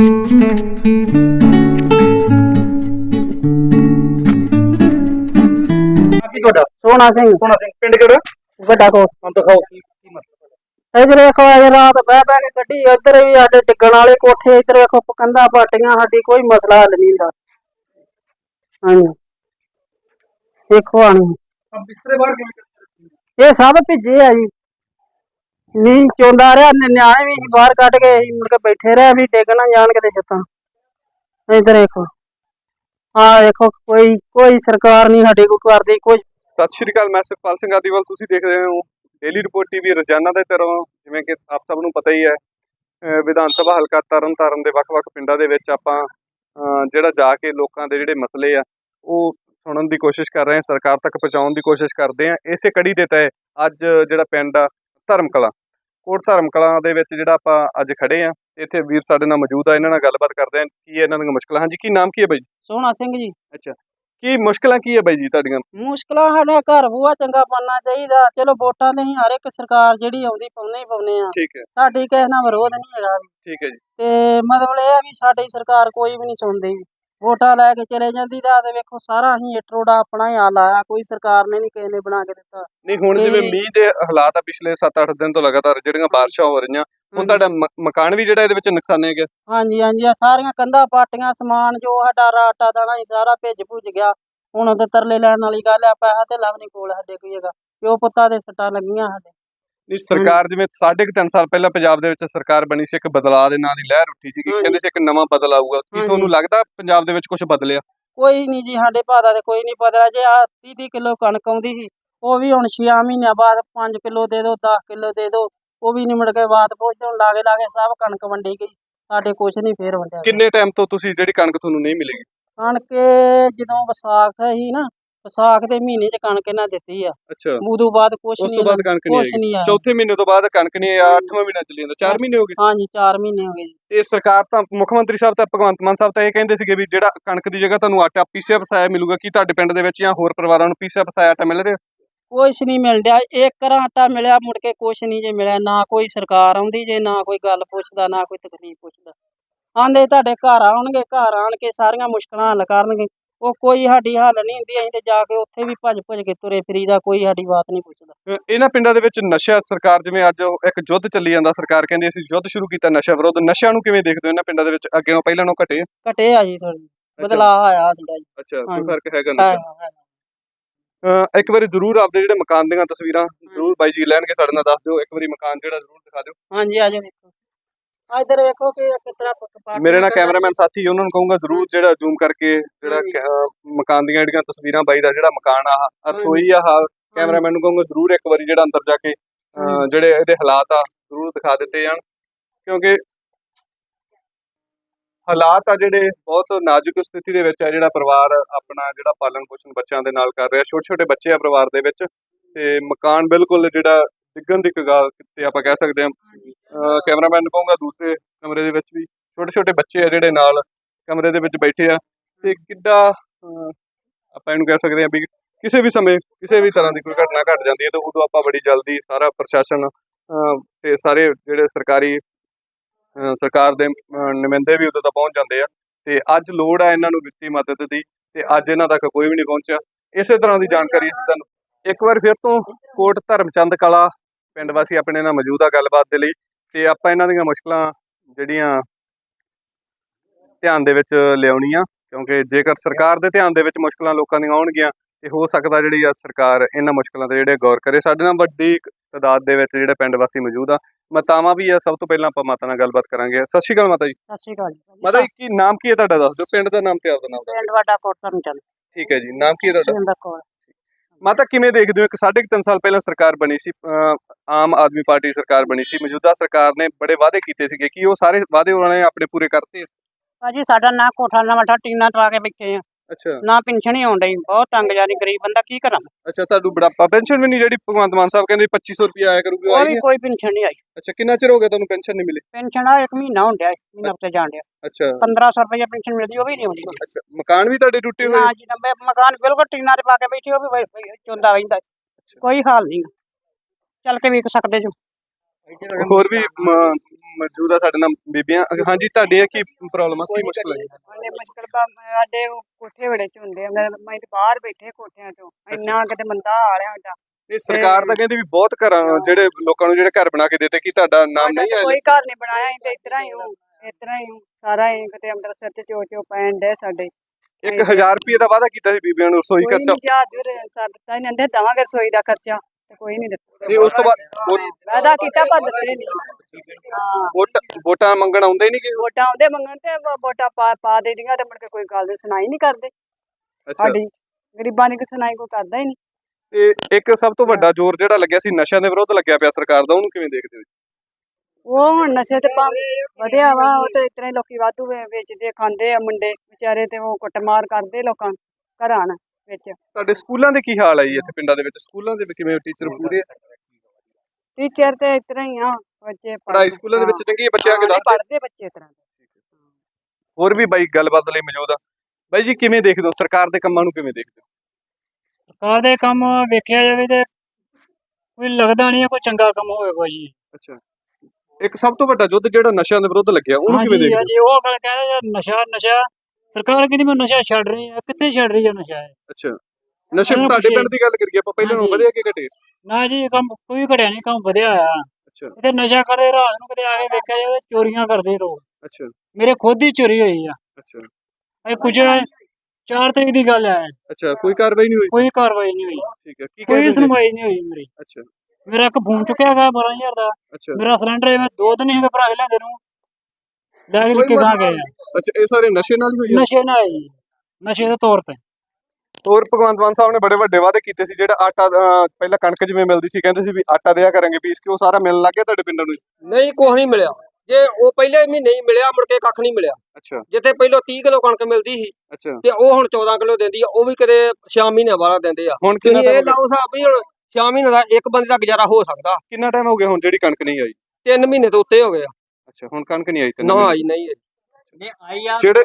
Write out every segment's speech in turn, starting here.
ਕੀ ਤੁਹਾਡਾ? ਸੋਹਣਾ ਸਿੰਘ। ਸੋਨਾ ਸਿੰਘ। ਪਿੰਡ ਕਿਹੜਾ? ਵੱਡਾ ਕੋਟ ਹੁਣ ਦਿਖਾਓ ਕੀ ਕੀ ਮਸਲਾ ਇਧਰ ਵੇਖੋ ਅੱਜ ਰਾਤ ਬਹਿ ਬਹਿ ਕੇ ਕੱਢੀ ਇੱਧਰ ਵੀ ਸਾਡੇ ਡਿੱਗਣ ਵਾਲੇ ਕੋਠੇ ਇੱਧਰ ਵੇਖੋ ਕੰਧਾਂ ਪਾਟੀਆਂ ਸਾਡੀ ਕੋਈ ਮਸਲਾ ਹੱਲ ਨਹੀਂ ਹੁੰਦਾ। ਹਾਂਜੀ। ਦੇਖੋ ਆਣ ਆ ਬਿਸਤਰੇ ਬਾਹਰ ਕਿਵੇਂ ਕਰਦੇ? ਇਹ ਸਭ ਭਿੱਜੇ ਆ ਜੀ। ਨੀ ਚੋਂਦਾ ਰਿਹਾ ਨਿਆਣੇ ਵੀ ਬਾਹਰ ਕੱਢ ਕੇ ਮੁੜ ਕੇ ਬੈਠੇ ਰਹੇ ਵੀ ਡਿੱਗ ਨਾ ਜਾਣ ਕਿਤੇ ਛੱਤਾਂ ਇੱਧਰ ਦੇਖੋ ਆ ਦੇਖੋ, ਕੋਈ ਕੋਈ ਸਰਕਾਰ ਨਹੀਂ ਸਾਡੀ ਕੋਈ ਕਰਦੀ, ਕੋਈ ਸਤਿ ਸ਼੍ਰੀ ਅਕਾਲ, ਮੈਂ ਸੁਖਪਾਲ ਸਿੰਘ ਆਦੀਵਾਲ, ਤੁਸੀਂ ਦੇਖ ਰਹੇ ਹੋ ਡੇਲੀ ਰਿਪੋਰਟ ਟੀਵੀ ਰੋਜ਼ਾਨਾ ਦੇ ਤਰ੍ਹਾਂ, ਜਿਵੇਂ ਕਿ ਆਪ ਸਭ ਨੂੰ ਪਤਾ ਹੀ ਹੈ ਵਿਧਾਨ ਸਭਾ ਹਲਕਾ ਤਰਨ ਤਾਰਨ ਦੇ ਵੱਖ-ਵੱਖ ਪਿੰਡਾਂ ਦੇ ਵਿੱਚ ਆਪਾਂ ਜਿਹੜਾ ਜਾ ਕੇ ਲੋਕਾਂ ਦੇ ਜਿਹੜੇ ਮਸਲੇ ਆ, ਉਹ ਸੁਣਨ ਦੀ ਕੋਸ਼ਿਸ਼ ਕਰ ਰਹੇ ਹਾਂ, ਸਰਕਾਰ ਤੱਕ ਪਹੁੰਚਾਉਣ ਦੀ ਕੋਸ਼ਿਸ਼ ਕਰਦੇ ਹਾਂ। ਇਸੇ ਕੜੀ ਦੇ ਤਹਿ ਅੱਜ ਜਿਹੜਾ ਪਿੰਡ ਆ, ਧਰਮਕਲਾ ਕੋਟ ਧਰਮਕਲਾ ਦੇ ਵਿੱਚ ਜਿਹੜਾ ਆਪਾਂ ਅੱਜ ਖੜੇ ਆ ਇੱਥੇ ਵੀਰ ਸਾਡੇ ਨਾਲ ਮੌਜੂਦ ਆ ਇਹਨਾਂ ਨਾਲ ਗੱਲਬਾਤ ਕਰਦੇ ਹਾਂ ਕੀ ਇਹਨਾਂ ਦੀਆਂ ਮੁਸ਼ਕਲਾਂ ਹਾਂਜੀ ਕੀ ਨਾਮ ਕੀ ਹੈ ਬਾਈ ਸੋਹਣਾ ਸਿੰਘ ਜੀ। ਕੀ ਮੁਸ਼ਕਲਾਂ ਕੀ ਹੈ ਬਾਈ ਜੀ ਤੁਹਾਡੀਆਂ? ਮੁਸ਼ਕਲਾਂ ਸਾਡਾ ਘਰ ਬੂਆ ਚੰਗਾ ਬਣਨਾ ਚਾਹੀਦਾ ਚਲੋ ਵੋਟਾਂ ਤੇ ਹਰ ਇੱਕ ਸਰਕਾਰ ਜਿਹੜੀ ਆਉਂਦੀ ਪਾਉਂਦੇ ਹੀ ਪਾਉਂਦੇ ਆ। ਠੀਕ ਹੈ। ਸਾਡੀ ਕਿਸੇ ਨਾਲ ਵਿਰੋਧ ਨਹੀਂ ਹੈਗਾ। ਠੀਕ ਹੈ ਜੀ। ਤੇ ਮਤਲਬ ਇਹ ਆ ਵੀ ਸਾਡੀ ਸਰਕਾਰ ਕੋਈ ਵੀ ਨਹੀਂ ਸੁਣਦੀ। ਵੋਟਾਂ ਲੈ ਕੇ ਚਲੇ ਜਾਂਦੀ ਤਾਂ ਤੇ ਵੇਖੋ ਸਾਰਾ ਅਸੀਂ ਇੱਟ ਰੋੜਾ ਆਪਣਾ ਹੀ ਆ ਲਾਇਆ ਕੋਈ ਸਰਕਾਰ ਨੇ ਨਹੀਂ ਕਿਸੇ ਨੇ ਬਣਾ ਕੇ ਦਿੱਤਾ। ਨਹੀਂ ਹੁਣ ਜਿਵੇਂ ਮੀਂਹ ਦੇ ਹਾਲਾਤ ਆ ਪਿਛਲੇ 7-8 ਦਿਨ ਤੋਂ ਲਗਾਤਾਰ ਜਿਹੜੀਆਂ ਬਾਰਿਸ਼ਾਂ ਹੋ ਰਹੀਆਂ ਹੁਣ। ਤੁਹਾਡਾ ਮਕਾਨ ਵੀ ਜਿਹੜਾ ਇਹਦੇ ਵਿੱਚ ਨੁਕਸਾਨਿਆ ਗਿਆ ਹਾਂਜੀ ਹਾਂਜੀ ਆ ਸਾਰੀਆਂ ਕੰਧਾਂ ਪਾਟੀਆਂ ਸਮਾਨ ਜੋ ਸਾਡਾ ਰਾਟਾ ਦਾਣਾ ਸੀ ਸਾਰਾ ਭਿੱਜ ਭੁੱਜ ਗਿਆ। ਹੁਣ ਤੇ ਤਰਲੇ ਲੈਣ ਵਾਲੀ ਗੱਲ ਆ ਪੈਸਾ ਤੇ ਲੱਭ ਨਹੀਂ ਕੋਲ ਸਾਡੇ ਕੋਈ ਹੈਗਾ ਪਿਓ ਪੁੱਤਾਂ ਦੇ ਸੱਟਾਂ ਲੱਗੀਆਂ ਸਾਡੇ। ਸਰਕਾਰ ਜਿਵੇਂ ਸਾਢੇ ਕੁ ਤਿੰਨ ਸਾਲ ਪਹਿਲਾਂ ਪੰਜਾਬ ਦੇ ਵਿੱਚ ਸਰਕਾਰ ਬਣੀ ਸੀ ਇੱਕ ਬਦਲਾਅ ਦੇ ਨਾਂ ਦੀ ਲਹਿਰ ਉੱਠੀ ਸੀ। ਕਹਿੰਦੇ ਸੀ ਇੱਕ ਨਵਾਂ ਬਦਲ ਆਊਗਾ ਕੀ। ਤੁਹਾਨੂੰ ਲੱਗਦਾ ਪੰਜਾਬ ਦੇ ਵਿੱਚ ਕੁਝ ਬਦਲਿਆ ਕੋਈ ਨਹੀਂ ਜੀ ਸਾਡੇ ਭਾਦਾ ਤੇ ਕੋਈ ਨਹੀਂ ਪਤਾ ਜੇ ਆ 30 30 ਕਿਲੋ ਕਣਕ ਆਉਂਦੀ ਸੀ ਉਹ ਵੀ ਹੁਣ 6 ਮਹੀਨਿਆਂ ਬਾਅਦ 5 ਕਿਲੋ ਦੇ ਦਿਓ 10 ਕਿਲੋ ਦੇ ਦਿਓ ਉਹ ਵੀ ਨਹੀਂ ਮੁੜ ਕੇ ਬਾਤ ਪਹੁੰਚਦੇ ਹੁਣ ਲਾਗੇ ਲਾਗੇ ਸਭ ਕਣਕ ਵੰਡੀ ਗਈ ਸਾਡੇ ਕੁਛ ਨਹੀਂ ਫੇਰ ਵੰਡਿਆ। ਕਿੰਨੇ ਟਾਈਮ ਤੋਂ ਤੁਸੀਂ ਜਿਹੜੀ ਕਣਕ ਤੁਹਾਨੂੰ ਨਹੀਂ ਮਿਲੇਗੀ ਕਣਕ ਜਦੋਂ ਵਿਸਾਖ ਸੀ ਨਾ ਵਿਸਾਖ ਦੇ ਮਹੀਨੇ 'ਚ ਕਣਕ ਇਹਨਾਂ ਦਿੱਤੀ ਆ। ਅੱਛਾ। ਉਦੋਂ ਬਾਅਦ ਕੁਛ ਉਸ ਨਹੀਂ ਤੋਂ ਬਾਅਦ ਕਣਕ ਨਹੀਂ ਆਇਆ ਚੌਥੇ ਮਹੀਨੇ ਤੋਂ ਬਾਅਦ ਕਣਕ ਨਹੀਂ ਆਇਆ 8ਵਾਂ ਮਹੀਨਾ ਚੱਲੀ ਜਾਂਦਾ। 4 ਮਹੀਨੇ ਹੋ ਗਏ? ਹਾਂਜੀ 4 ਮਹੀਨੇ ਹੋ ਗਏ ਜੀ। ਇਹ ਸਰਕਾਰ ਤਾਂ ਮੁੱਖ ਮੰਤਰੀ ਸਾਹਿਬ ਤਾਂ ਭਗਵੰਤ ਮਾਨ ਸਾਹਿਬ ਤਾਂ ਇਹ ਕਹਿੰਦੇ ਸੀਗੇ ਵੀ ਜਿਹੜਾ ਕਣਕ ਦੀ ਜਗ੍ਹਾ ਤੁਹਾਨੂੰ ਆਟਾ ਪੀਸਿਆ ਪਸਾਇਆ ਮਿਲੂਗਾ ਕੀ ਤੁਹਾਡੇ ਪਿੰਡ ਦੇ ਵਿੱਚ ਜਾਂ ਹੋਰ ਪਰਿਵਾਰਾਂ ਨੂੰ ਪੀਸਿਆ ਪਸਾਇਆ ਆਟਾ ਮਿਲ ਰਿਹਾ? ਕੁਛ ਨਹੀਂ ਮਿਲ ਰਿਹਾ। ਇੱਕ ਘਰਾਂ ਆਟਾ ਮਿਲਿਆ ਮੁੜ ਕੇ ਕੁਛ ਨਹੀਂ ਜੇ ਮਿਲਿਆ। ਨਾ ਕੋਈ ਸਰਕਾਰ ਆਉਂਦੀ ਜੇ ਨਾ ਕੋਈ ਗੱਲ ਪੁੱਛਦਾ ਨਾ ਕੋਈ ਤਕਲੀਫ ਪੁੱਛਦਾ। ਆਂਦੇ ਤੁਹਾਡੇ ਘਰ ਆਉਣਗੇ ਘਰ ਆਣ ਕੇ ਸਾਰੀਆਂ ਮੁਸ਼ਕਲਾਂ ਹੱਲ ਕਰਨਗੇ। ਉਹ ਕੋਈ ਸਾਡੀ ਹੱਲ ਨਹੀਂ ਹੁੰਦੀ ਅਸੀਂ ਤੇ ਜਾ ਕੇ ਉੱਥੇ ਵੀ ਭੱਜ ਭੱਜ ਕੇ ਤੁਰੇ ਫਰੀਦਾ ਕੋਈ ਸਾਡੀ ਬਾਤ ਨਹੀਂ ਪੁੱਛਦਾ। ਇਹਨਾਂ ਪਿੰਡਾਂ ਦੇ ਵਿੱਚ ਨਸ਼ਾ ਸਰਕਾਰ ਜਿਵੇਂ ਅੱਜ ਇੱਕ ਯੁੱਧ ਚੱਲੀ ਜਾਂਦਾ ਸਰਕਾਰ ਕਹਿੰਦੀ ਅਸੀਂ ਯੁੱਧ ਸ਼ੁਰੂ ਕੀਤਾ ਨਸ਼ਾ ਵਿਰੋਧ। ਨਸ਼ਿਆਂ ਨੂੰ ਕਿਵੇਂ ਦੇਖਦੇ ਹੋ ਇਹਨਾਂ ਪਿੰਡਾਂ ਦੇ ਵਿੱਚ? ਅੱਗੇ ਨਾਲੋਂ ਪਹਿਲਾਂ ਨਾਲੋਂ ਘਟੇ? ਘਟੇ ਆ ਜੀ ਥੋੜੀ ਬਦਲਾਅ ਆਇਆ ਥੋੜਾ ਜੀ ਅੱਛਾ ਕੋਈ। ਫ਼ਰਕ ਹੈਗਾ ਨਸ਼ਾ ਹੈ। ਅਹ ਇੱਕ ਵਾਰੀ ਜ਼ਰੂਰ ਆਪਦੇ ਜਿਹੜੇ ਮਕਾਨ ਦੀਆਂ ਤਸਵੀਰਾਂ ਜ਼ਰੂਰ ਬਾਈ ਜੀ ਲੈਣਗੇ ਸਾਡੇ ਨਾਲ ਦੱਸ ਦਿਓ। ਇੱਕ ਵਾਰੀ ਮਕਾਨ ਜਿਹੜਾ ਜ਼ਰੂਰ ਦਿਖਾ ਦਿਓ। ਹਾਂਜੀ ਆ ਜਾਓ ਵੇਖੋ। ਆ ਇੱਧਰ ਵੇਖੋ ਕਿ ਮੇਰੇ ਨਾਲ ਕੈਮਰਾਮੈਨ ਸਾਥੀ ਉਹਨਾਂ ਨੂੰ ਕਹੂੰਗਾ ਜ਼ਰੂਰ ਜਿਹੜਾ ਜ਼ੂਮ ਕਰਕੇ ਜਿਹੜਾ ਮਕਾਨ ਦੀਆਂ ਜਿਹੜੀਆਂ ਤਸਵੀਰਾਂ ਬਾਈ ਦਾ ਜਿਹੜਾ ਮਕਾਨ ਆ ਰਸੋਈ ਆ ਕੈਮਰਾਮੈਨ ਨੂੰ ਕਹੂੰਗਾ ਜ਼ਰੂਰ ਇੱਕ ਵਾਰੀ ਜਿਹੜਾ ਅੰਦਰ ਜਾ ਕੇ। ਜਿਹੜੇ ਇਹਦੇ ਹਾਲਾਤ ਆ ਜ਼ਰੂਰ ਦਿਖਾ ਦਿੱਤੇ ਜਾਣ। ਕਿਉਂਕਿ ਹਾਲਾਤ ਆ ਜਿਹੜੇ ਬਹੁਤ ਨਾਜ਼ੁਕ ਸਥਿਤੀ ਦੇ ਵਿੱਚ ਆ ਜਿਹੜਾ ਪਰਿਵਾਰ ਆਪਣਾ ਜਿਹੜਾ ਪਾਲਣ ਪੋਸ਼ਣ ਬੱਚਿਆਂ ਦੇ ਨਾਲ ਕਰ ਰਿਹਾ ਛੋਟੇ ਛੋਟੇ ਬੱਚੇ ਆ ਪਰਿਵਾਰ ਦੇ ਵਿੱਚ ਤੇ ਮਕਾਨ ਬਿਲਕੁਲ ਜਿਹੜਾ ਡਿੱਗਣ ਦੀ ਕਗਾਰ ਤੇ ਆਪਾਂ ਕਹਿ ਸਕਦੇ ਹਾਂ। ਕੈਮਰਾਮੈਨ ਨੂੰ ਕਹੂੰਗਾ ਦੂਸਰੇ ਕਮਰੇ ਦੇ ਵਿੱਚ ਵੀ। ਛੋਟੇ ਛੋਟੇ ਬੱਚੇ ਆ ਜਿਹੜੇ ਨਾਲ ਕਮਰੇ ਦੇ ਵਿੱਚ ਬੈਠੇ ਆ। ਤੇ ਕਿੱਡਾ ਆਪਾਂ ਇਹਨੂੰ ਕਹਿ ਸਕਦੇ ਹਾਂ ਵੀ ਕਿਸੇ ਵੀ ਸਮੇਂ ਕਿਸੇ ਵੀ ਤਰ੍ਹਾਂ ਦੀ ਕੋਈ ਘਟਨਾ ਘਟ ਜਾਂਦੀ ਹੈ ਤਾਂ ਉਦੋਂ ਆਪਾਂ ਬੜੀ ਜਲਦੀ ਸਾਰਾ ਪ੍ਰਸ਼ਾਸਨ ਤੇ ਸਾਰੇ ਜਿਹੜੇ ਸਰਕਾਰੀ ਸਰਕਾਰ ਦੇ ਨੁਮਾਇੰਦੇ ਵੀ ਉਦੋਂ ਤਾਂ ਪਹੁੰਚ ਜਾਂਦੇ ਆ। ਤੇ ਅੱਜ ਲੋੜ ਆ ਇਹਨਾਂ ਨੂੰ ਵਿੱਤੀ ਮਦਦ ਦੀ ਤੇ ਅੱਜ ਇਹਨਾਂ ਤੱਕ ਕੋਈ ਵੀ ਨਹੀਂ ਪਹੁੰਚਿਆ। ਇਸੇ ਤਰ੍ਹਾਂ ਦੀ ਜਾਣਕਾਰੀ ਅਸੀਂ ਤੁਹਾਨੂੰ ਇੱਕ ਵਾਰ ਫਿਰ ਤੋਂ ਕੋਟ ਧਰਮਚੰਦ ਕਲਾ ਪਿੰਡ ਵਾਸੀ ਆਪਣੇ ਨਾਲ ਮੌਜੂਦ ਆ ਗੱਲਬਾਤ ਦੇ ਲਈ ਤੇ ਆਪਾਂ ਇਹਨਾਂ ਦੀਆਂ ਮੁਸ਼ਕਲਾਂ ਜਿਹੜੀਆਂ ਧਿਆਨ ਦੇ ਵਿੱਚ ਲਿਆਉਣੀਆਂ ਕਿਉਂਕਿ ਜੇਕਰ ਸਰਕਾਰ ਦੇ ਧਿਆਨ ਦੇ ਵਿੱਚ ਮੁਸ਼ਕਲਾਂ ਲੋਕਾਂ ਦੀਆਂ ਆਉਣਗੀਆਂ ਤੇ ਹੋ ਸਕਦਾ ਜਿਹੜੀ ਆ ਸਰਕਾਰ ਇਹਨਾਂ ਮੁਸ਼ਕਲਾਂ ਤੇ ਜਿਹੜੇ ਗੌਰ ਕਰੇ। ਸਾਡੇ ਨਾਲ ਵੱਡੀ ਤਾਦਾਦ ਦੇ ਵਿੱਚ ਜਿਹੜੇ ਪਿੰਡ ਵਾਸੀ ਮੌਜੂਦ ਆ ਮਾਤਾਵਾਂ ਵੀ ਆ ਸਭ ਤੋਂ ਪਹਿਲਾਂ ਆਪਾਂ ਮਾਤਾ ਨਾਲ ਗੱਲਬਾਤ ਕਰਾਂਗੇ। ਸਤਿ ਸ਼੍ਰੀ ਅਕਾਲ ਮਾਤਾ ਜੀ। ਸਤਿ ਸ਼੍ਰੀ ਅਕਾਲ ਜੀ। ਮਾਤਾ ਜੀ ਕੀ ਨਾਮ ਕੀ ਹੈ ਤੁਹਾਡਾ? ਦੱਸ ਦਿਓ ਪਿੰਡ ਦਾ ਨਾਮ ਤੇ ਆਪਦਾ ਨਾਮ ਦੱਸ ਪਿੰਡ ਵਾਡਾ ਕੋਟ ਧਰਮਚੰਦ ਦਿਓ ਠੀਕ ਹੈ ਜੀ ਨਾਮ ਕੀ ਹੈ ਤੁਹਾਡਾ? ਸਿੰਦਰ ਕੋਲ ਮਾਤਾ, ਕਿਵੇਂ ਦੇਖਦੇ ਹੋ? ਇੱਕ ਸਾਢੇ ਕੁ ਤਿੰਨ ਸਾਲ ਪਹਿਲਾਂ ਸਰਕਾਰ ਬਣੀ ਸੀ ਆਮ ਆਦਮੀ ਪਾਰਟੀ ਸਰਕਾਰ ਬਣੀ ਸੀ, ਮੌਜੂਦਾ ਸਰਕਾਰ ਨੇ ਬੜੇ ਵਾਅਦੇ ਕੀਤੇ ਸੀਗੇ ਕਿ ਉਹ ਸਾਰੇ ਵਾਅਦੇ ਉਹਨਾਂ ਨੇ ਆਪਣੇ ਪੂਰੇ ਕਰਤੇ। ਭਾਜੀ, ਸਾਡਾ ਨਾ ਕੋਠਾ ਨਾ ਟੀਨਾ ਤਵਾ ਕੇ ਬੈਠੇ ਆ। ਅੱਛਾ। ਨਾ ਪੈਨਸ਼ਨ ਹੀ ਆਉਣ ਡਈ ਬਹੁਤ ਤੰਗ ਜਾਨੀ ਗਰੀਬ ਬੰਦਾ ਕੀ ਕਰਾਂ? ਅੱਛਾ ਤੁਹਾਨੂੰ ਬੁਢਾਪਾ ਪੈਨਸ਼ਨ ਵੀ ਨਹੀਂ ਜਿਹੜੀ ਭਗਵੰਤ ਮਾਨ ਸਾਹਿਬ ਕਹਿੰਦੇ 2500 ਰੁਪਏ ਆਇਆ ਕਰੂਗੀ ਉਹ ਉਹ ਆਈ ਵੀ ਨਹੀਂ? ਕੋਈ ਪੈਨਸ਼ਨ ਨਹੀਂ ਆਈ। ਅੱਛਾ ਕਿੰਨਾ ਚਿਰ ਹੋ ਗਿਆ ਤੁਹਾਨੂੰ ਪੈਨਸ਼ਨ ਨਹੀਂ ਮਿਲੀ? ਪੈਨਸ਼ਨ ਆ ਇੱਕ ਮਹੀਨਾ ਹੋਣ ਡਿਆ ਮਹੀਨਾ ਉੱਤੇ ਜਾਣ ਡਿਆ। ਅੱਛਾ। 1500 ਰੁਪਏ ਪੈਨਸ਼ਨ ਮਿਲਦੀ ਉਹ ਵੀ ਨਹੀਂ ਆਉਂਦੀ। ਅੱਛਾ ਮਕਾਨ ਵੀ ਤੁਹਾਡੇ ਟੁੱਟੇ ਨਾ ਹੋਏ ਜੀ ਨੰਬੇ ਮਕਾਨ ਬਿਲਕੁਲ ਟੀਨਾ ਤੇ ਪਾ ਕੇ ਬੈਠੇ ਉਹ ਵੀ ਵ- ਵ- ਚੁੰਦਾ ਰਹਿੰਦਾ। ਕੋਈ ਹਾਲ ਨਹੀਂ ਚੱਲ ਕੇ ਵੇਖ ਸਕਦੇ ਜੋ। ਹੋਰ ਵੀ ਮੌਜੂਦ ਆ ਸਾਡੇ ਨਾਲ ਬੀਬੀਆਂ। ਹਾਂਜੀ ਤੁਹਾਡੀ ਕੀ ਪ੍ਰੋਬਲਮ ਆ? ਕੀ ਮੁਸ਼ਕਲ ਹੈ ਉਹਨੇ ਮੁਸ਼ਕਲ ਸਾਡੇ ਕੋਠੇ ਬੜੇ ਚ ਹੁੰਦੇ ਆ। ਮੈਂ ਤੇ ਬਾਹਰ ਬੈਠੇ ਕੋਠਿਆਂ ਤੋਂ ਇੰਨਾ ਕਿਤੇ ਮੰਦਾ ਹਾਲ ਹੈ ਸਾਡਾ। ਇਹ ਸਰਕਾਰ ਤਾਂ ਕਹਿੰਦੀ ਵੀ ਬਹੁਤ ਘਰਾਂ ਜਿਹੜੇ ਲੋਕਾਂ ਨੂੰ ਜਿਹੜੇ ਘਰ ਬਣਾ ਕੇ ਦਿੱਤੇ ਕੀ ਤੁਹਾਡਾ ਨਾਮ ਨਹੀਂ ਆਇਆ ਕੋਈ ਘਰ ਨਹੀਂ ਬਣਾਇਆ ਤੇ ਇਤਰਾ ਹੀ ਹੂੰ। ਇਤਰਾ ਹੀ ਸਾਰਾ ਹੀ ਕਿਤੇ ਅੰਦਰ ਸਿਰ ਤੇ ਚੋ ਚੋ ਪੈਣ ਡੇ ਸਾਡੇ। 1000 ਰੁਪਏ ਦਾ ਵਾਅਦਾ ਕੀਤਾ ਸੀ ਬੀਬੀਆਂ ਨੂੰ ਰਸੋਈ ਖਰਚਾ। ਨਹੀਂ ਜਾ ਜੁਰ ਸਰ ਦਿੱਤਾ ਨਹੀਂ ਅੰਦੇ ਦਵਾਂਗੇ ਰਸੋਈ ਦਾ ਖਰਚਾ। ਤੇ ਕੋਈ ਨਹੀਂ ਦਿੱਤਾ। ਤੇ ਉਸ ਤੋਂ ਬਾਅਦ ਵੋਟ- ਵਾਦਾ ਕੀਤਾ ਪਰ ਦਿੱਤੇ ਨਹੀਂ। ਹਾਂ। ਵੋਟ ਵੋਟਾਂ ਮੰਗਣ ਆਉਂਦੇ ਹੀ ਨਹੀਂ ਕਿ ਵੋਟਾਂ ਆਉਂਦੇ ਮੰਗਣ ਤੇ ਵ- ਵੋਟਾਂ ਪਾ ਪਾ ਦੇ ਦੀਆਂ ਤੇ ਮੁੜ ਕੇ ਕੋਈ ਗੱਲ ਦੀ ਸੁਣਾਈ ਨਹੀਂ ਕਰਦੇ। ਅੱਛਾ। ਸਾਡੀ ਗਰੀਬਾਂ ਦੀ ਕੋਈ ਸੁਣਾਈ ਕੋਈ ਕਰਦਾ ਹੀ ਨਹੀਂ ਤੇ ਇੱਕ ਸਭ ਤੋਂ ਵੱਡਾ ਜ਼ੋਰ ਜਿਹੜਾ ਲੱਗਿਆ ਸੀ ਨਸ਼ਿਆਂ ਦੇ ਵਿਰੁੱਧ ਲੱਗਿਆ ਪਿਆ ਸਰਕਾਰ ਦਾ ਉਹਨੂੰ ਕਿਵੇਂ ਦੇਖਦੇ ਹੋ ਉਹ ਹੁਣ ਨਸ਼ੇ ਤੇ ਪਾ ਵਧਿਆ ਵਾ ਉਹ ਤੇ ਇਤਨੇ ਹੀ ਲੋਕੀ ਵਾਧੂ ਵੇਚਦੇ ਖਾਂਦੇ ਆ ਮੁੰਡੇ ਵਿਚਾਰੇ ਤੇ ਉਹ ਕੁੱਟਮਾਰ ਕਰਦੇ ਲੋਕਾਂ ਘਰਾਂ ਨਾਲ ਵਿੱਚ। ਤੁਹਾਡੇ ਸਕੂਲਾਂ ਦੇ ਕੀ ਹਾਲ ਹੈ ਜੀ ਇੱਥੇ ਪਿੰਡਾਂ ਦੇ ਵਿੱਚ? ਸਕੂਲਾਂ ਦੇ ਵਿੱਚ ਕਿਵੇਂ ਟੀਚਰ ਪੂਰੇ? ਟੀਚਰ ਤੇ ਇਤਨਾ ਹੀ ਆ ਬੱਚੇ ਪੜ੍ਹਾਈ ਸਕੂਲਾਂ ਦੇ ਵਿੱਚ ਚੰਗੀ ਹੈ ਬੱਚੇ ਆ ਕੇ ਦੱਸਦੇ। ਪੜਦੇ ਬੱਚੇ ਇਸ ਤਰ੍ਹਾਂ ਦੇ ਹੋਰ ਵੀ ਬਾਈ ਗੱਲਬਾਤ ਲਈ ਮੌਜੂਦ ਆ। ਬਾਈ ਜੀ ਕਿਵੇਂ ਦੇਖਦੇ ਹੋ? ਸਰਕਾਰ ਦੇ ਕੰਮਾਂ ਨੂੰ ਕਿਵੇਂ ਦੇਖਦੇ ਹੋ? ਸਰਕਾਰ ਦੇ ਕੰਮ ਵੇਖਿਆ ਜਾਵੇ ਤੇ ਕੋਈ ਲੱਗਦਾ ਨਹੀਂ ਕੋਈ ਚੰਗਾ ਕੰਮ ਹੋਏਗਾ ਜੀ। ਅੱਛਾ। ਇੱਕ ਸਭ ਤੋਂ ਵੱਡਾ ਯੁੱਧ ਜਿਹੜਾ ਨਸ਼ਿਆਂ ਦੇ ਵਿਰੁੱਧ ਲੱਗਿਆ ਉਹਨੂੰ ਕਿਵੇਂ ਦੇਖਦੇ ਹੋ? ਹਾਂਜੀ ਉਹ ਗੱਲ ਕਹਿੰਦੇ ਜਿਹੜਾ ਨਸ਼ਾ ਨਸ਼ਾ ਸਰਕਾਰ ਕਹਿੰਦੀ ਮੈਂ ਨਸ਼ਾ ਛੱਡ ਰਹੀ ਹੈ। ਕਿੱਥੇ ਛੱਡ ਰਹੀ ਹੈ ਨਸ਼ਾ ਇਹ? ਅੱਛਾ। ਨਸ਼ੇ ਉਹਨਾਂ ਨੂੰ ਤੁਹਾਡੇ। ਪਿੰਡ ਦੀ ਗੱਲ ਕਰੀਏ ਆਪਾਂ ਪਹਿਲਾਂ ਨੂੰ ਹਾਂਜੀ। ਵਧਿਆ ਕਿ ਘਟੇ? ਨਾ ਜੀ ਇਹ ਕੰਮ ਕੋਈ ਘਟਿਆ ਨਹੀਂ ਕੰਮ ਵਧਿਆ ਆ ਅੱਛਾ। ਤੇ ਨਸ਼ਾ ਕਰਦੇ ਰਾਤ ਨੂੰ ਕਿਤੇ ਆ ਕੇ ਵੇਖਿਆ ਜਾਵੇ ਚੋਰੀਆਂ ਕਰਦੇ ਲੋਕ। ਅੱਛਾ। ਮੇਰੇ ਖੁਦ ਹੀ ਚੋਰੀ ਹੋਈ ਆ। ਅੱਛਾ। ਇਹ ਕੁਝ 4 ਤਰੀਕ ਦੀ ਗੱਲ ਹੈ ਅੱਛਾ ਕੋਈ ਕਾਰਵਾਈ ਨਹੀਂ ਹੋਈ? ਕੋਈ ਕਾਰਵਾਈ ਨਹੀਂ ਹੋਈ। ਠੀਕ ਹੈ ਕੀ ਕੋਈ ਕਹਿੰਦੇ ਸੁਣਵਾਈ ਨਹੀਂ ਹੋਈ ਮੇਰੀ। ਅੱਛਾ। ਮੇਰਾ ਇੱਕ ਫੋਨ ਚੁੱਕਿਆ ਗਿਆ 12000 ਦਾ। ਅੱਛਾ। ਮੇਰਾ ਸਿਲੰਡਰ ਮੈਂ ਦੋ ਦਿਨ ਹੀ ਭਰਾ ਕੇ ਲਿਆਂਦੇ ਨੂੰ। ਲੈ ਕੇ ਗਾਂ ਗਏ ਆ। ਅੱਛਾ ਇਹ ਸਾਰੇ ਨਸ਼ੇ ਨਾਲ ਹੀ ਹੋਈ ਹੈ ਨਸ਼ੇ ਨਾਲ ਹੀ ਨਸ਼ੇ ਦੇ ਤੌਰ ਤੇ। ਹੋਰ ਭਗਵੰਤ ਮਾਨ ਸਾਹਿਬ ਨੇ ਬੜੇ ਵੱਡੇ ਵਾਅਦੇ ਕੀਤੇ ਸੀ ਜਿਹੜਾ ਆਟਾ ਅਹ, ਪਹਿਲਾਂ ਕਣਕ ਜਿਵੇਂ ਮਿਲਦੀ ਸੀ ਕਹਿੰਦੇ ਸੀ ਵੀ ਆਟਾ ਦਿਆ ਕਰਾਂਗੇ ਪੀਸ ਕੇ ਉਹ ਸਾਰਾ ਮਿਲਣ ਲੱਗ ਗਿਆ ਤੁਹਾਡੇ ਪਿੰਡਾਂ ਨੂੰ? ਨਹੀਂ ਕੁਛ ਨਹੀਂ ਮਿਲਿਆ। ਜੇ ਉਹ ਪਹਿਲੇ ਮਹੀਨੇ ਹੀ ਮਿਲਿਆ ਮੁੜ ਕੇ ਕੱਖ ਨਹੀਂ ਮਿਲਿਆ। ਅੱਛਾ। ਜਿੱਥੇ ਪਹਿਲਾਂ 30 ਕਿਲੋ ਕਣਕ ਮਿਲਦੀ ਸੀ ਅੱਛਾ। ਤੇ ਉਹ ਹੁਣ 14 ਕਿਲੋ ਦਿੰਦੀ ਆ ਉਹ ਵੀ ਕਿਤੇ 6 ਮਹੀਨੇ ਬਾਅਦ ਦਿੰਦੇ ਆ। ਹੁਣ ਕਿੰਨਾ ਤੁਸੀਂ ਇਹ ਟਾਈਮ ਲਾਓ ਹਿਸਾਬ ਵੀ ਹੁਣ 6 ਮਹੀਨੇ ਦਾ ਇੱਕ ਬੰਦੇ ਦਾ ਗੁਜ਼ਾਰਾ ਹੋ ਸਕਦਾ। ਕਿੰਨਾ ਟਾਈਮ ਹੋ ਗਿਆ ਹੁਣ ਜਿਹੜੀ ਕਣਕ ਨਹੀਂ ਆਈ? 3 ਮਹੀਨੇ ਤੋਂ ਉੱਤੇ ਹੋ ਗਏ ਆ। ਅੱਛਾ ਹੁਣ ਕਣਕ ਨਹੀਂ ਆਈ ਤਿੰਨ ਨਾ। ਆਈ ਨਹੀਂ ਆਈ। ਜਿਹੜੇ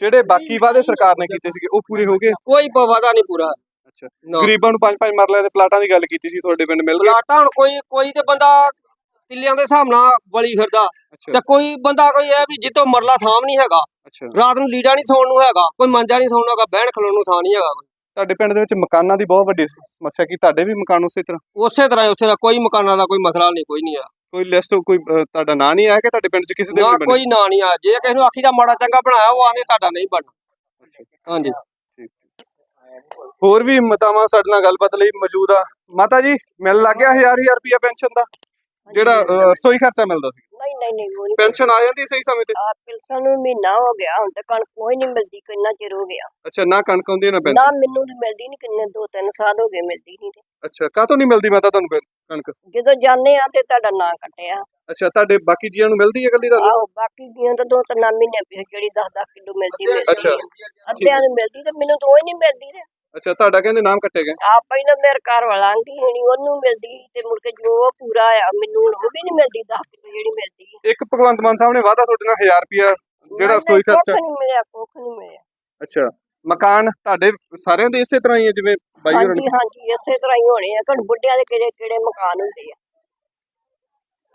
ਜਿਹੜੇ ਬਾਕੀ ਵਾਅਦੇ ਸਰਕਾਰ ਨੇ ਕੀਤੇ ਸੀਗੇ ਉਹ ਪੂਰੇ ਹੋ ਗਏ? ਕੋਈ ਪ- ਵਾਅਦਾ ਨਹੀਂ ਪੂਰਾ। ਅੱਛਾ ਗਰੀਬਾਂ ਨੂੰ ਪੰਜ ਪੰਜ ਮਰਲਿਆਂ ਦੇ ਪਲਾਟਾਂ ਦੀ ਗੱਲ ਕੀਤੀ ਸੀ ਤੁਹਾਡੇ ਪਿੰਡ ਮਿਲ ਗਏ? ਪਲਾਟਾਂ ਹੁਣ ਕੋਈ ਕੋਈ ਤੇ ਬੰਦਾ ਕਿੱਲਿਆਂ ਦੇ ਹਿਸਾਬ ਨਾਲ ਵਲੀ ਫਿਰਦਾ। ਤੇ ਕੋਈ ਬੰਦਾ ਕੋਈ ਇਹ ਵੀ ਜਿੱਤੋਂ ਮਰਲਾ ਥਾਮ ਨਹੀਂ ਹੈਗਾ। ਅੱਛਾ। ਰਾਤ ਨੂੰ ਲੀੜਾ ਨਹੀਂ ਸੌਣ ਨੂੰ ਹੈਗਾ ਕੋਈ ਮੰਜਾ ਨਹੀਂ ਸੌਣ ਨੂੰ ਹੈਗਾ ਬਹਿਣ ਖਲੋਣ ਨੂੰ ਥਾਂ ਨਹੀਂ ਹੈਗਾ। ਤੁਹਾਡੇ ਪਿੰਡ ਦੇ ਵਿੱਚ ਮਕਾਨਾਂ ਦੀ ਬਹੁਤ ਵੱਡੀ ਸਮੱਸਿਆ ਕੀ ਤੁਹਾਡੇ ਵੀ ਮਕਾਨ ਉਸੇ ਤਰ੍ਹਾਂ? ਉਸੇ ਤਰ੍ਹਾਂ ਹੀ ਉਸੇ ਤਰ੍ਹਾਂ ਕੋਈ ਮਕਾਨਾਂ ਦਾ ਕੋਈ ਮਸਲਾ ਨਹੀਂ ਕੋਈ ਨਹੀਂ ਆ ਕੋਈ ਲਿਸਟ ਕੋਈ ਅਹ, ਤੁਹਾਡਾ ਨਾਂ ਨਹੀਂ ਆਇਆ ਕਿ ਤੁਹਾਡੇ ਪਿੰਡ 'ਚ ਕਿਸੇ ਦੇ ਨਾ ਵੀ ਬਣੇ ਕੋਈ ਨਾਂ ਨਹੀਂ ਆ ਜੇ ਕਿਸੇ ਨੂੰ ਆਖੀ ਦਾ ਮਾੜਾ ਚੰਗਾ ਬਣਾਇਆ ਉਹ ਆਂਦੇ ਤੁਹਾਡਾ ਨਹੀਂ ਬਣਨਾ। ਹਾਂਜੀ। ਹੋਰ ਵੀ ਮਤਾਵਾਂ ਸਾਡੇ ਨਾਲ ਗੱਲਬਾਤ ਲਈ ਮੌਜੂਦ ਆ। ਮਾਤਾ ਜੀ ਮਿਲ ਲੱਗ ਗਿਆ ਹਜ਼ਾਰ ਹਜ਼ਾਰ ਰੁਪਿਆ ਪੈਨਸ਼ਨ ਦਾ? ਜਿਹੜਾ ਅਹ, ਰਸੋਈ ਖਰਚਾ ਮਿਲਦਾ ਸੀ? ਨਹੀਂ ਨਹੀਂ ਨਹੀਂ ਉਹ ਨਹੀਂ ਪੈਨਸ਼ਨ ਆ ਜਾਂਦੀ ਸਹੀ ਸਮੇਂ ਤੇ? ਆ ਪਿਲਸਨ ਨੂੰ ਮਹੀਨਾ ਹੋ ਗਿਆ। ਹੁਣ ਤੇ ਕਣਕ ਕੋਈ ਨਹੀਂ ਮਿਲਦੀ ਕਿੰਨਾ ਚਿਰ ਹੋ ਗਿਆ। ਅੱਛਾ ਨਾ ਕਣਕ ਆਉਂਦੀ ਹੈ ਨਾ ਨਾ ਪੈਨਸ਼ਨ? ਮੈਨੂੰ ਤੇ ਮਿਲਦੀ ਨਹੀਂ ਕਿੰਨੇ ਦੋ ਤਿੰਨ ਸਾਲ ਹੋ ਗਏ ਮਿਲਦੀ ਨਹੀਂ ਤੇ। ਅੱਛਾ ਨਹੀਂ ਮਿਲਦੀ ਮਾਤਾ ਤੁਹਾਨੂੰ ਕਣਕ। ਜਦੋਂ ਜਾਂਦੇ ਆ ਤੇ ਤੁਹਾਡਾ ਨਾਂ ਕੱਟਿਆ। ਅੱਛਾ ਤੁਹਾਡੇ ਬਾਕੀ ਜੀਆਂ ਨੂੰ ਮਿਲਦੀ ਹੈ ਇਕੱਲੀ ਤੁਹਾਨੂੰ ਆਹੋ ਬਾਕੀ ਦੀਆਂ ਤਾਂ ਦੋ ਤਿੰਨ ਮਹੀਨੇ ਪਿਛੇ ਜਿਹੜੀ 10 10 ਕਿਲੋ ਮਿਲਦੀ ਮਿਲਦੀ ਅੱਛਾ। ਆ। ਅੱਧਿਆਂ ਨੂੰ ਮਿਲਦੀ ਤੇ ਮੈਨੂੰ ਉਹ ਹੀ ਨਹੀਂ ਮਿਲਦੀ ਤੇ। ਅੱਛਾ ਤੁਹਾਡਾ ਕਹਿੰਦੇ ਨਾਮ ਕੱਟੇ ਗਏ? ਆਪਾਂ ਹੀ ਨਾ ਮੇਰੇ ਘਰ ਵਾਲਾ ਆਂਦੀ ਹਣੀ ਉਹਨੂੰ ਮਿਲਦੀ ਤੇ ਮੁੜ ਕੇ ਜੋ ਉਹ ਪੂਰਾ ਆ ਮੈਨੂੰ ਹੁਣ ਉਹ ਵੀ ਨਹੀਂ ਮਿਲਦੀ 10 ਕਿਲੋ ਜਿਹੜੀ ਮਿਲਦੀ ਇੱਕ ਭਗਵੰਤ ਮਾਨ ਸਾਹਿਬ ਨੇ ਵਾਅਦਾ ਤੁਹਾਡੇ ਨਾਲ 1000 ਰੁਪਿਆ ਜਿਹੜਾ ਰਸੋਈ ਖਰਚਾ ਕੁੱਖ ਨਹੀਂ ਮਿਲਿਆ ਕੁੱਖ ਨਹੀਂ ਮਿਲਿਆ। ਅੱਛਾ। ਮਕਾਨ ਤੁਹਾਡੇ ਸਾਰਿਆਂ ਦੇ ਇਸੇ ਤਰ੍ਹਾਂ ਹੀ ਹੈ ਜਿਵੇਂ ਬਾਈ ਹੋਰਾਂ ਹਾਂਜੀ ਹਾਂਜੀ ਇਸੇ ਤਰ੍ਹਾਂ ਹੀ ਹੋਣੇ ਆ। ਘਣ ਬੁੱਢਿਆਂ ਦੇ ਕਿਹੜੇ ਕਿਹੜੇ ਮਕਾਨ ਹੁੰਦੇ ਆ?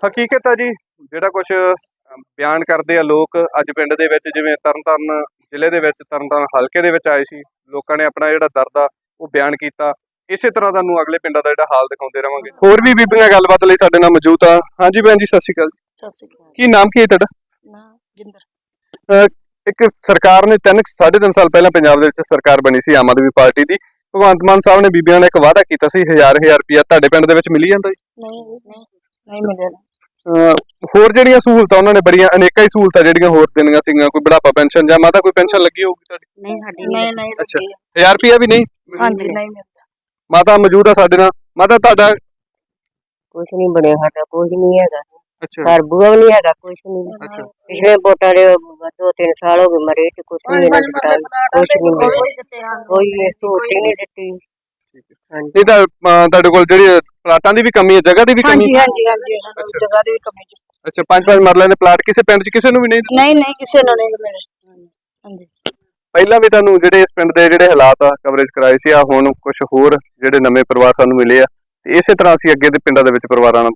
ਹਕੀਕਤ ਆ ਜੀ ਜਿਹੜਾ ਕੁਝ ਬਿਆਨ ਕਰਦੇ ਆ ਲੋਕ ਅੱਜ ਪਿੰਡ ਦੇ ਵਿੱਚ ਜਿਵੇਂ ਤਰਨਤਾਰਨ ਜ਼ਿਲ੍ਹੇ ਦੇ ਵਿੱਚ ਤਰਨਤਾਰਨ ਹਲਕੇ ਦੇ ਵਿੱਚ ਆਏ ਸੀ ਲੋਕਾਂ ਨੇ ਆਪਣਾ ਜਿਹੜਾ ਦਰਦ ਆ ਉਹ ਬਿਆਨ ਕੀਤਾ। ਇਸੇ ਤਰ੍ਹਾਂ ਤੁਹਾਨੂੰ ਅਗਲੇ ਪਿੰਡਾਂ ਦਾ ਜਿਹੜਾ ਹਾਲ ਦਿਖਾਉਂਦੇ ਰਵਾਂਗੇ। ਹੋਰ ਵੀ ਬੀਬੀਆਂ ਗੱਲਬਾਤ ਲਈ ਸਾਡੇ ਨਾਲ ਮੌਜੂਦ ਆ। ਹਾਂਜੀ ਭੈਣ ਜੀ ਸਤਿ ਸ਼੍ਰੀ ਅਕਾਲ। ਸਤਿ ਸ਼੍ਰੀ ਅਕਾਲ। ਕੀ ਨਾਮ ਕੀ ਹੈ ਤੁਹਾਡਾ? ਨਾ ਜਿੰਦਰ। ਇੱਕ ਸਰਕਾਰ ਨੇ ਤਿੰਨ ਸਾਢੇ ਤਿੰਨ ਸਾਲ ਪਹਿਲਾਂ ਪੰਜਾਬ ਦੇ ਵਿੱਚ ਸਰਕਾਰ ਬਣੀ ਸੀ ਆਮ ਆਦਮੀ ਪਾਰਟੀ ਦੀ। ਭਗਵੰਤ ਮਾਨ ਸਾਹਿਬ ਨੇ ਬੀਬੀਆਂ ਨੇ ਇੱਕ ਵਾਅਦਾ ਕੀਤਾ ਸੀ ਹਜ਼ਾਰ ਹਜ਼ਾਰ ਰੁਪਇਆ ਤੁਹਾਡੇ ਪਿੰਡ ਦੇ ਵਿੱਚ ਮਿਲੀ ਜਾਂਦਾ ਜੀ? ਨਹੀਂ ਨਹੀਂ ਨਹੀਂ ਮਿਲਿਆ। ਹੋਰ ਜਿਹੜੀਆਂ ਸਹੂਲਤਾਂ ਉਹਨਾਂ ਨੇ ਬੜੀਆਂ ਅਨੇਕਾਂ ਹੀ ਸਹੂਲਤਾਂ ਜਿਹੜੀਆਂ ਹੋਰ ਦੇਣੀਆਂ ਸੀਗੀਆਂ ਕੋਈ ਬੁਢਾਪਾ ਪੈਨਸ਼ਨ ਜਾਂ ਮਾਤਾ ਕੋਈ ਪੈਨਸ਼ਨ ਲੱਗੀ ਹੋਊਗੀ ਤੁਹਾਡੀ? ਨਹੀਂ ਸਾਡੀ ਨਹੀਂ ਨਹੀਂ ਅੱਛਾ। 1000 ਰੁਪਇਆ ਵੀ ਨਹੀਂ? ਹਾਂਜੀ ਨਹੀਂ ਮਿਲਦਾ ਮਾਤਾ ਮੌਜੂਦ ਆ ਸਾਡੇ ਨਾਲ। ਮਾਤਾ ਤੁਹਾਡਾ ਕੁਝ ਨਹੀਂ ਬਣਿਆ ਸਾਡਾ ਕੁਝ ਨਹੀਂ ਹੈਗਾ। ਅੱਛਾ। ਘਰ ਬੂਆ ਵੀ ਨਹੀਂ ਹੈਗਾ ਕੁਝ ਨਹੀਂ। ਅੱਛਾ। ਪਿਛਲੇ ਵੋਟਾਂ ਦੇ ਦੋ ਤਿੰਨ ਸਾਲ ਹੋ ਗਏ ਮਰੇ ਤੇ ਕੁਝ ਨਹੀਂ ਇਹਨਾਂ ਦਿੱਤਾ ਕੁਝ ਨਹੀਂ। ਕੋਈ ਇਹ ਸਹੂਲਤ ਹੀ ਨਹੀਂ ਦਿੱਤੀ। ਹਾਂਜੀ। ਇਹ ਤਾਂ ਤੁਹਾਡੇ ਕੋਲ ਜਿਹੜੀ ਪਲਾਟਾਂ ਦੀ ਵੀ ਕਮੀ ਹੈ ਜਗ੍ਹਾ ਦੀ ਵੀ ਕਮੀ ਹੈ? ਹਾਂਜੀ ਹਾਂਜੀ ਅੱਛਾ। ਜਗ੍ਹਾ ਦੀ ਵੀ ਕਮੀ ਜੀ। ਅੱਛਾ ਪੰਜ ਪੰਜ ਮਰਲੇ ਦੇ ਪਲਾਟ ਕਿਸੇ ਪਿੰਡ 'ਚ ਕਿਸੇ ਨੂੰ ਵੀ ਨਹੀਂ ਦਿੱਤੇ? ਨਹੀਂ ਨਹੀਂ ਕਿਸੇ ਨੂੰ ਨਹੀਂ ਮਿਲੇ। ਹਾਂਜੀ। ਪਹਿਲਾਂ ਵੀ ਤੁਹਾਨੂੰ ਜਿਹੜੇ ਇਸ ਪਿੰਡ ਦੇ ਜਿਹੜੇ ਹਾਲਾਤ ਆ ਕਵਰੇਜ ਕਰਾਏ ਸੀ ਆ ਹੁਣ ਕੁਝ ਹੋਰ ਜਿਹੜੇ ਨਵੇਂ ਪਰਿਵਾਰ ਸਾਨੂੰ ਮਿਲੇ ਆ ਤੇ ਇਸੇ ਤਰ੍ਹਾਂ ਅਸੀਂ ਅੱਗੇ ਦੇ ਪਿੰਡਾਂ ਦੇ ਵਿੱਚ ਪਰਿਵਾਰਾਂ ਨਾਲ